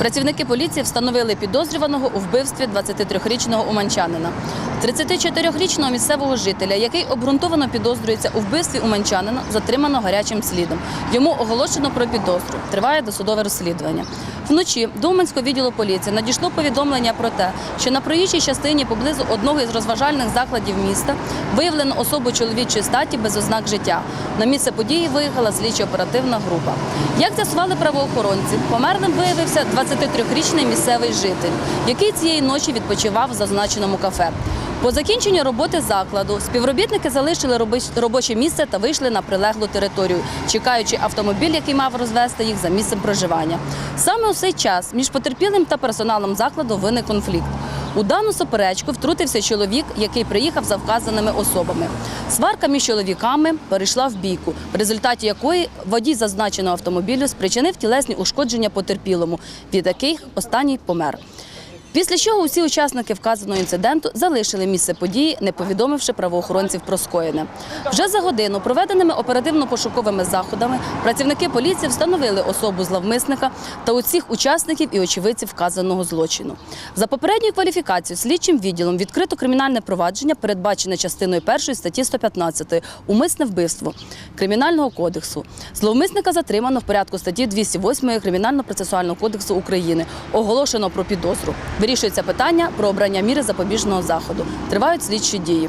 Працівники поліції встановили підозрюваного у вбивстві 23-річного уманчанина. 34-річного місцевого жителя, який обґрунтовано підозрюється у вбивстві уманчанина, затримано гарячим слідом. Йому оголошено про підозру. Триває досудове розслідування. Вночі до Уманського відділу поліції надійшло повідомлення про те, що на проїжджій частині поблизу одного із розважальних закладів міста виявлено особу чоловічої статі без ознак життя. На місце події виїхала слідчо-оперативна група. Як з'ясували правоохоронці, померлим виявився 23-річний місцевий житель, який цієї ночі відпочивав в зазначеному кафе. По закінченню роботи закладу співробітники залишили робоче місце та вийшли на прилеглу територію, чекаючи автомобіль, який мав розвести їх за місцем проживання. Саме у цей час між потерпілим та персоналом закладу виник конфлікт. У дану суперечку втрутився чоловік, який приїхав за вказаними особами. Сварка між чоловіками перейшла в бійку, в результаті якої водій зазначеного автомобілю спричинив тілесні ушкодження потерпілому, від яких останній помер. Після чого усі учасники вказаного інциденту залишили місце події, не повідомивши правоохоронців про скоєне. Вже за годину проведеними оперативно-пошуковими заходами працівники поліції встановили особу зловмисника та усіх учасників і очевидців вказаного злочину. За попередньою кваліфікацією слідчим відділом відкрито кримінальне провадження, передбачене частиною 1 статті 115 «Умисне вбивство Кримінального кодексу. Зловмисника затримано в порядку статті 208 Кримінально-процесуального кодексу України. Оголошено про підозру. Вирішується питання про обрання міри запобіжного заходу. Тривають слідчі дії.